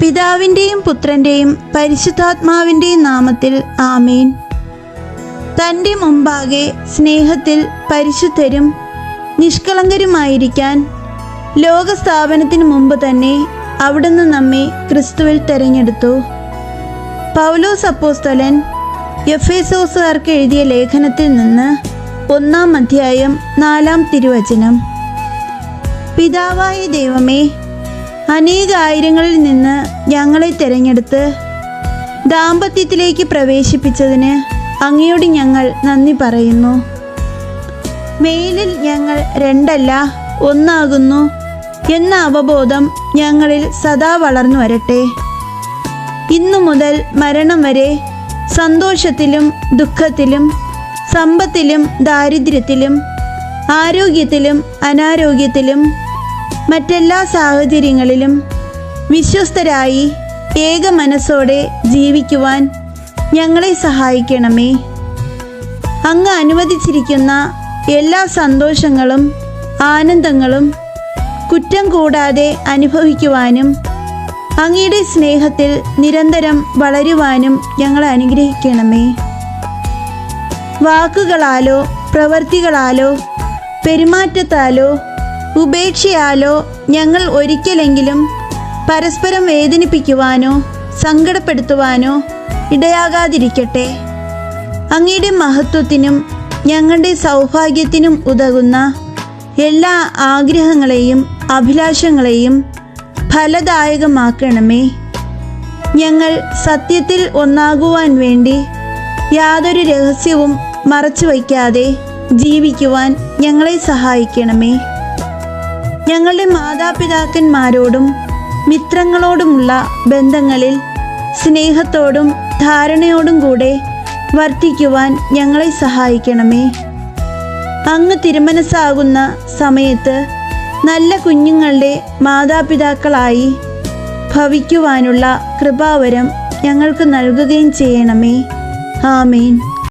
പിതാവിന്റെയും പുത്രന്റെയും പരിശുദ്ധാത്മാവിന്റെയും നാമത്തിൽ ആമേൻ. തന്റെ മുമ്പാകെ സ്നേഹത്തിൽ പരിശുദ്ധരും നിഷ്കളങ്കരുമായിരിക്കാൻ ലോകസ്ഥാപനത്തിന് മുമ്പ് തന്നെ അവിടുന്ന് നമ്മെ ക്രിസ്തുവിൽ തെരഞ്ഞെടുത്തു. പൗലോസ് അപ്പോസ്തലൻ എഫേസോസുകാർക്ക് എഴുതിയ ലേഖനത്തിൽ നിന്ന് ഒന്നാം അധ്യായം നാലാം തിരുവചനം. പിതാവായ ദൈവമേ അനേക ആയിരങ്ങളിൽ നിന്ന് ഞങ്ങളെ തിരഞ്ഞെടുത്ത് ദാമ്പത്യത്തിലേക്ക് പ്രവേശിപ്പിച്ചതിന് അങ്ങയോട് ഞങ്ങൾ നന്ദി പറയുന്നു. മേലിൽ ഞങ്ങൾ രണ്ടല്ല ഒന്നാകുന്നു എന്ന അവബോധം ഞങ്ങളിൽ സദാ വളർന്നു വരട്ടെ. ഇന്നു മുതൽ മരണം വരെ സന്തോഷത്തിലും ദുഃഖത്തിലും സമ്പത്തിലും ദാരിദ്ര്യത്തിലും ആരോഗ്യത്തിലും അനാരോഗ്യത്തിലും മറ്റെല്ലാ സാഹചര്യങ്ങളിലും വിശ്വസ്തരായി ഏക മനസ്സോടെ ജീവിക്കുവാൻ ഞങ്ങളെ സഹായിക്കണമേ. അങ്ങ് അനുവദിച്ചിരിക്കുന്ന എല്ലാ സന്തോഷങ്ങളും ആനന്ദങ്ങളും കുറ്റം കൂടാതെ അനുഭവിക്കുവാനും അങ്ങയുടെ സ്നേഹത്തിൽ നിരന്തരം വളരുവാനും ഞങ്ങളെ അനുഗ്രഹിക്കണമേ. വാക്കുകളാലോ പ്രവർത്തികളാലോ പെരുമാറ്റത്താലോ ഉപേക്ഷയാലോ ഞങ്ങൾ ഒരിക്കലെങ്കിലും പരസ്പരം വേദനിപ്പിക്കുവാനോ സങ്കടപ്പെടുത്തുവാനോ ഇടയാകാതിരിക്കട്ടെ. അങ്ങയുടെ മഹത്വത്തിനും ഞങ്ങളുടെ സൗഭാഗ്യത്തിനും ഉതകുന്ന എല്ലാ ആഗ്രഹങ്ങളെയും അഭിലാഷങ്ങളെയും ഫലദായകമാക്കണമേ. ഞങ്ങൾ സത്യത്തിൽ ഒന്നാകുവാൻ വേണ്ടി യാതൊരു രഹസ്യവും മറച്ചു വയ്ക്കാതെ ജീവിക്കുവാൻ ഞങ്ങളെ സഹായിക്കണമേ. ഞങ്ങളുടെ മാതാപിതാക്കന്മാരോടും മിത്രങ്ങളോടുമുള്ള ബന്ധങ്ങളിൽ സ്നേഹത്തോടും ധാരണയോടും കൂടെ വർദ്ധിക്കുവാൻ ഞങ്ങളെ സഹായിക്കണമേ. അങ്ങ് തിരുമനസ്സാകുന്ന സമയത്ത് നല്ല കുഞ്ഞുങ്ങളുടെ മാതാപിതാക്കളായി ഭവിക്കുവാനുള്ള കൃപാവരം ഞങ്ങൾക്ക് നൽകുകയും ചെയ്യണമേ. ആമേൻ.